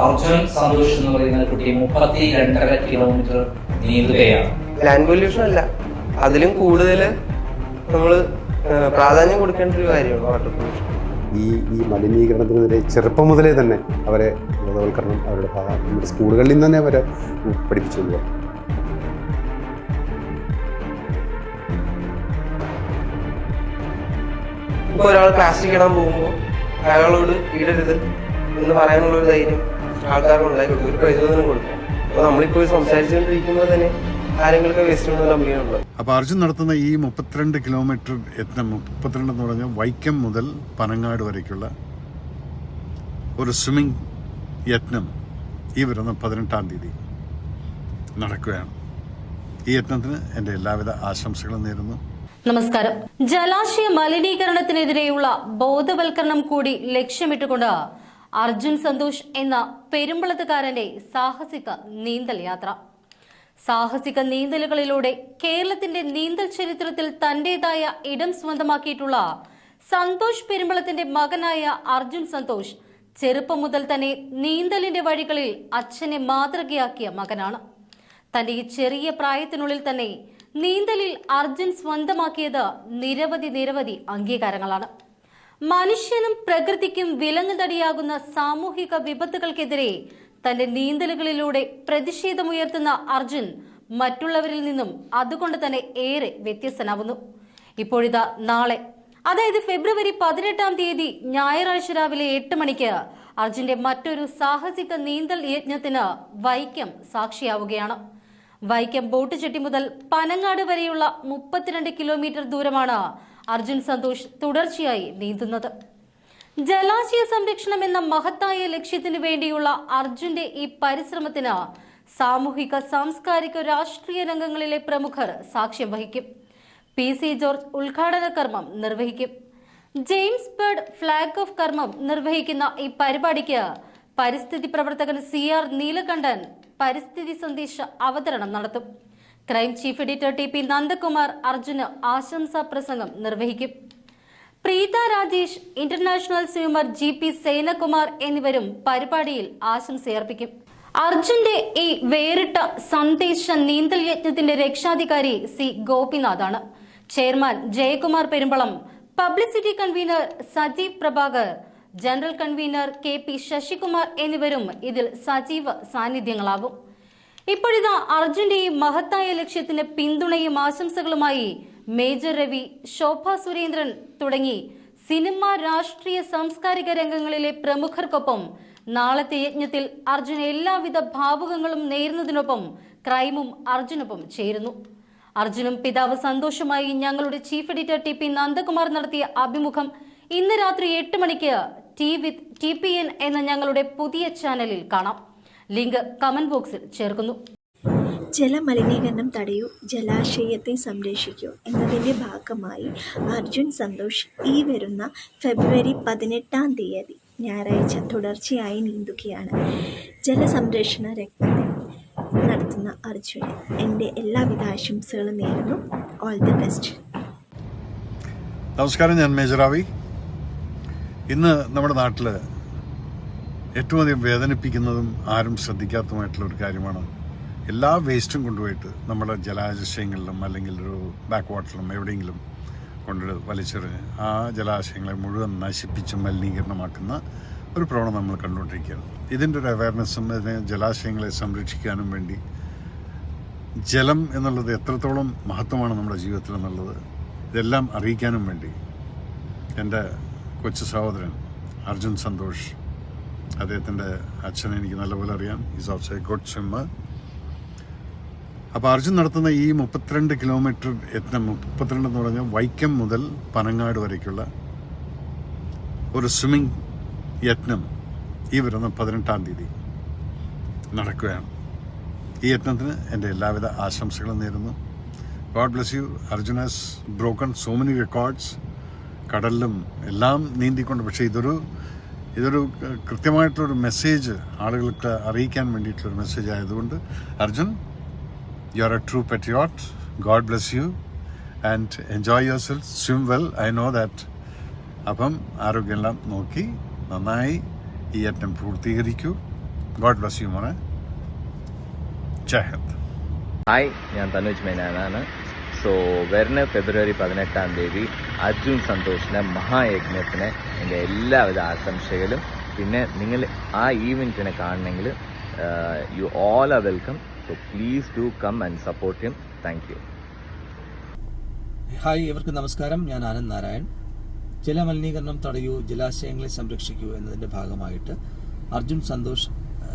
അർജുൻ സന്തോഷ് എന്ന് പറയുന്ന കുട്ടി മുപ്പത്തി രണ്ടര കിലോമീറ്റർ നീന്തുകയാണ് ലാൻഡ് പൊല്യൂഷൻ അല്ല. അതിലും കൂടുതൽ നമ്മൾ പ്രാധാന്യം കൊടുക്കേണ്ട ഒരു കാര്യമാണ് വാട്ടർ പൊല്യൂഷൻ ഈ ഈ മലിനീകരണത്തിനെതിരെ ചെറുപ്പം മുതലേ തന്നെ അവരെ ബോധവൽക്കരണം അവരുടെ നമ്മുടെ സ്കൂളുകളിൽ നിന്ന് തന്നെ അവരെ പഠിപ്പിച്ചു കൊണ്ടുപോകാം ഇപ്പോൾ ഒരാൾ പ്ലാസ്റ്റിക് ഇടാൻ പോകുമ്പോൾ അയാളോട് ഇടരുത് എന്ന് പറയാനുള്ള ഒരു ധൈര്യം കൊടുക്കും ഒരു പ്രചോദനം കൊടുക്കും അപ്പോൾ നമ്മളിപ്പോൾ സംസാരിച്ചുകൊണ്ടിരിക്കുമ്പോൾ തന്നെ വേസ്റ്റ് കമ്പനിയുണ്ട് അപ്പോൾ അർജുൻ നടത്തുന്ന ഈ മുപ്പത്തിരണ്ട് കിലോമീറ്റർ യത്നം മുപ്പത്തിരണ്ട് എന്ന് പറഞ്ഞാൽ വൈക്കം മുതൽ പനങ്ങാട് വരയ്ക്കുള്ള ഒരു സ്വിമ്മിംഗ് യത്നം ഈ വരുന്ന പതിനെട്ടാം തീയതി നടക്കുകയാണ്. ഈ യത്നത്തിന് എന്റെ എല്ലാവിധ ആശംസകളും നേരുന്നു. നമസ്കാരം. ജലാശയ മലിനീകരണത്തിനെതിരെയുള്ള ബോധവൽക്കരണം കൂടി ലക്ഷ്യമിട്ടുകൊണ്ട് അർജുൻ സന്തോഷ് എന്ന പെരുമ്പളത്തുകാരന്റെ സാഹസിക നീന്തൽ യാത്ര. സാഹസിക നീന്തലുകളിലൂടെ കേരളത്തിന്റെ നീന്തൽ ചരിത്രത്തിൽ തന്റേതായ ഇടം സ്വന്തമാക്കിയിട്ടുള്ള സന്തോഷ് പെരുമ്പളത്തിന്റെ മകനായ അർജുൻ സന്തോഷ് ചെറുപ്പം മുതൽ തന്നെ നീന്തലിന്റെ വഴികളിൽ അച്ഛനെ മാതൃകയാക്കിയ മകനാണ്. തന്റെ ഈ ചെറിയ പ്രായത്തിനുള്ളിൽ തന്നെ നീന്തലിൽ അർജുൻ സ്വന്തമാക്കിയത് നിരവധി നിരവധി അംഗീകാരങ്ങളാണ്. മനുഷ്യനും പ്രകൃതിക്കും വിലങ്ങുതടിയാകുന്ന സാമൂഹിക വിപത്തുകൾക്കെതിരെ തന്റെ നീന്തലുകളിലൂടെ പ്രതിഷേധമുയർത്തുന്ന അർജുൻ മറ്റുള്ളവരിൽ നിന്നും അതുകൊണ്ട് തന്നെ ഏറെ വ്യത്യസ്തനാവുന്നു. ഇപ്പോഴിതാ നാളെ അതായത് ഫെബ്രുവരി പതിനെട്ടാം തീയതി ഞായറാഴ്ച രാവിലെ എട്ട് മണിക്ക് അർജുന്റെ മറ്റൊരു സാഹസിക നീന്തൽ യജ്ഞത്തിന് വൈക്കം സാക്ഷിയാവുകയാണ്. വൈക്കം ബോട്ട് ചെട്ടി മുതൽ പനങ്ങാട് വരെയുള്ള മുപ്പത്തിരണ്ട് കിലോമീറ്റർ ദൂരമാണ് അർജുൻ സന്തോഷ് തുടർച്ചയായി നീന്തുന്നത്. ജലാശയ സംരക്ഷണം എന്ന മഹത്തായ ലക്ഷ്യത്തിനു വേണ്ടിയുള്ള അർജുന്റെ ഈ പരിശ്രമത്തിന് സാമൂഹിക സാംസ്കാരിക രാഷ്ട്രീയ രംഗങ്ങളിലെ പ്രമുഖർ സാക്ഷ്യം വഹിക്കും. പി. സി. ജോർജ് ഉദ്ഘാടന കർമ്മം നിർവഹിക്കും. ജെയിംസ് ബേർഡ് ഫ്ലാഗ് ഓഫ് കർമ്മം നിർവഹിക്കുന്ന ഈ പരിപാടിക്ക് പരിസ്ഥിതി പ്രവർത്തകൻ സി. ആർ. നീലകണ്ഠൻ പരിസ്ഥിതി സന്ദേശ അവതരണം നടത്തും. Crime chief editor T P Nandakumar അർജുന് ആശംസാ പ്രസംഗം നിർവഹിക്കും. Preetha Rajesh international swimmer G P Senakumar എന്നിവരും പരിപാടിയിൽ ആശംസയർപ്പിക്കും. അർജുന്റെ ഈ വേറിട്ട സന്ദേശ നീന്തൽ യജ്ഞത്തിന്റെ രക്ഷാധികാരി C ഗോപിനാഥാണ്. Chairman Jayakumar Perumbalam publicity convener Sajeev Prabhakar general convener K P Sasikumar എന്നിവരും ഇതിൽ സജീവ സാന്നിധ്യങ്ങളാകും ഇപ്പോഴിതാ അർജുന്റെയും മഹത്തായ ലക്ഷ്യത്തിന് പിന്തുണയും ആശംസകളുമായി മേജർ രവി ശോഭ സുരേന്ദ്രൻ തുടങ്ങി. സിനിമ രാഷ്ട്രീയ സാംസ്കാരിക രംഗങ്ങളിലെ പ്രമുഖർക്കൊപ്പം നാളത്തെ യജ്ഞത്തിൽ അർജുൻ എല്ലാവിധ ഭാവുകങ്ങളും നേരുന്നതിനൊപ്പം ക്രൈമും അർജുനൊപ്പം ചേരുന്നു. അർജുനും പിതാവ് സന്തോഷമായി ഞങ്ങളുടെ chief editor T P Nandakumar നടത്തിയ അഭിമുഖം ഇന്ന് രാത്രി എട്ട് മണിക്ക് T with T P N എന്ന ഞങ്ങളുടെ പുതിയ ചാനലിൽ കാണാം. ലിങ്ക് കമന്റ് ബോക്സിൽ ചേർക്കുന്നു. ജലമലിനീകരണം തടയൂ ജലാശയത്തെ സംരക്ഷിക്കൂ എന്നതിന്റെ ഭാഗമായി അർജുൻ സന്തോഷ് ഈ വരുന്ന ഫെബ്രുവരി പതിനെട്ടാം തീയതി ഞായറാഴ്ച തുടർച്ചയായി നീന്തുകയാണ്. ജലസംരക്ഷണ രംഗത്തിൽ നടത്തുന്ന അർജുൻ എന്റെ എല്ലാവിധ ആശംസകളും നേരുന്നു. ഓൾ ദി ബെസ്റ്റ് നമസ്കാരം ഞാൻ മേജറാവി ഇന്ന് നമ്മുടെ നാട്ടിൽ ഏറ്റവും അധികം വേദനിപ്പിക്കുന്നതും ആരും ശ്രദ്ധിക്കാത്തതുമായിട്ടുള്ള ഒരു കാര്യമാണ്. എല്ലാ വേസ്റ്റും കൊണ്ടുപോയിട്ട് നമ്മുടെ ജലാശയങ്ങളിലും അല്ലെങ്കിൽ ഒരു ബാക്ക് വാട്ടറിലും എവിടെയെങ്കിലും കൊണ്ട് വലിച്ചെറിഞ്ഞ് ആ ജലാശയങ്ങളെ മുഴുവൻ നശിപ്പിച്ച് മലിനീകരണമാക്കുന്ന ഒരു പ്രവണത നമ്മൾ കണ്ടുകൊണ്ടിരിക്കുകയാണ്. ഇതിന്റെ ഒരു അവയർനെസ്സും ഇതിനെ ജലാശയങ്ങളെ സംരക്ഷിക്കാനും വേണ്ടി ജലം എന്നുള്ളത് എത്രത്തോളം മഹത്വമാണ് നമ്മുടെ ജീവിതത്തിൽ എന്നുള്ളത് ഇതെല്ലാം അറിയിക്കാനും വേണ്ടി എന്റെ കൊച്ചു സഹോദരൻ അർജുൻ സന്തോഷ് അദ്ദേഹത്തിന്റെ അച്ഛനെ എനിക്ക് നല്ലപോലെ അറിയാം. Is also a good swimmer അപ്പോൾ അർജുൻ നടത്തുന്ന ഈ മുപ്പത്തിരണ്ട് കിലോമീറ്റർ യത്നം മുപ്പത്തിരണ്ട് എന്ന് പറഞ്ഞാൽ വൈക്കം മുതൽ പനങ്ങാട് വരയ്ക്കുള്ള ഒരു സ്വിമ്മിംഗ് യത്നം ഈ വരുന്ന പതിനെട്ടാം തീയതി നടക്കുകയാണ്. ഈ യത്നത്തിന് എന്റെ എല്ലാവിധ ആശംസകളും നേരുന്നു. God bless you Arjun has broken so many records കടലിലും എല്ലാം നീന്തിക്കൊണ്ട്. പക്ഷേ ഇതൊരു ഇതൊരു കൃത്യമായിട്ടുള്ളൊരു മെസ്സേജ് ആളുകൾക്ക് അറിയിക്കാൻ വേണ്ടിയിട്ടുള്ളൊരു മെസ്സേജ് ആയതുകൊണ്ട് Arjun you are a true patriot God bless you and enjoy yourself swim well I know that അപ്പം ആരോഗ്യമെല്ലാം നോക്കി നന്നായി ഈ യജ്ഞം പൂർത്തീകരിക്കൂ. ഗോഡ് ബ്ലസ് യു മോനെ. ജയഹത്ത് ഹായ് ഞാൻ തനുജ് മേനാനാണ് സോ വരുന്ന ഫെബ്രുവരി പതിനെട്ടാം തീയതി അർജുൻ സന്തോഷിന്റെ മഹായജ്ഞത്തിന് എന്റെ എല്ലാവിധ ആശംസകളും. പിന്നെ നിങ്ങൾ ആ ഈവന്റിനെ കാണണമെങ്കിൽ you all are welcome so please do come and support him thank you hi ഇവർക്ക് നമസ്കാരം. ഞാൻ ആനന്ദ് നാരായൺ. ജലമലിനീകരണം തടയൂ ജലാശയങ്ങളെ സംരക്ഷിക്കൂ എന്നതിന്റെ ഭാഗമായിട്ട് അർജുൻ സന്തോഷ്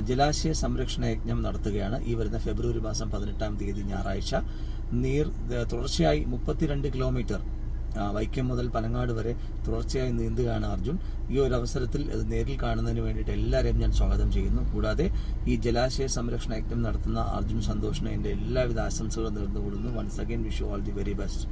ജലാശയ സംരക്ഷണ യജ്ഞം നടത്തുകയാണ് ഈ വരുന്ന ഫെബ്രുവരി മാസം പതിനെട്ടാം തീയതി ഞായറാഴ്ച. നീർ തുടർച്ചയായി മുപ്പത്തിരണ്ട് കിലോമീറ്റർ വൈക്കം മുതൽ പനങ്ങാട് വരെ തുടർച്ചയായി നീന്തുകയാണ് അർജുൻ. ഈ ഒരു അവസരത്തിൽ ഇത് നേരിൽ കാണുന്നതിന് വേണ്ടിയിട്ട് എല്ലാവരെയും ഞാൻ സ്വാഗതം ചെയ്യുന്നു. കൂടാതെ ഈ ജലാശയ സംരക്ഷണ യജ്ഞം നടത്തുന്ന അർജുൻ സന്തോഷിന് എന്റെ എല്ലാവിധ ആശംസകളും നേർന്നുകൊള്ളുന്നു. Once again wish you all the very best